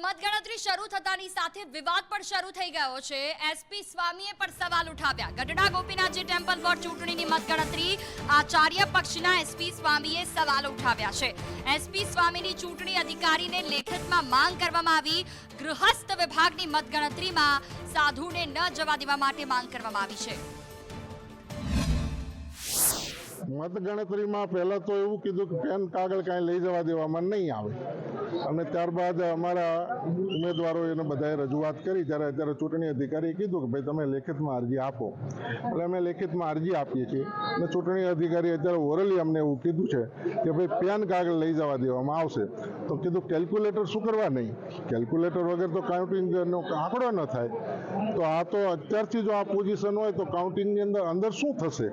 મતગણતરી શરૂ થતાની સાથે વિવાદ પણ શરૂ થઈ ગયો છે. એસપી સ્વામીએ પણ સવાલ ઉઠાવ્યા. ગઢડા ગોપીનાથજી ટેમ્પલ વોર્ડ ચૂંટણીની મતગણતરી આચાર્ય પક્ષના એસપી સ્વામીએ સવાલ ઉઠાવ્યા છે. એસપી સ્વામીની ચૂંટણી અધિકારીને લેખિતમાં માંગ કરવામાં આવી. ગૃહસ્થ વિભાગની મતગણતરીમાં સાધુને ન જવા દેવા માટે માંગ કરવામાં આવી છે. મતગણતરીમાં પહેલાં તો એવું કીધું કે પેન કાગળ કાંઈ લઈ જવા દેવામાં નહીં આવે. અને ત્યારબાદ અમારા ઉમેદવારોએ બધાએ રજૂઆત કરી, ત્યારે અત્યારે ચૂંટણી અધિકારીએ કીધું કે ભાઈ તમે લેખિતમાં અરજી આપો. એટલે અમે લેખિતમાં અરજી આપીએ છીએ. અને ચૂંટણી અધિકારી અત્યારે ઓરલી અમને એવું કીધું છે કે ભાઈ પેન કાગળ લઈ જવા દેવામાં આવશે. તો કીધું કેલ્ક્યુલેટર શું કરવા નહીં? કેલ્ક્યુલેટર વગર તો કાઉન્ટિંગનો આંકડો ન થાય. તો આ તો અત્યારથી જો આ પોઝિશન હોય તો કાઉન્ટિંગની અંદર અંદર શું થશે?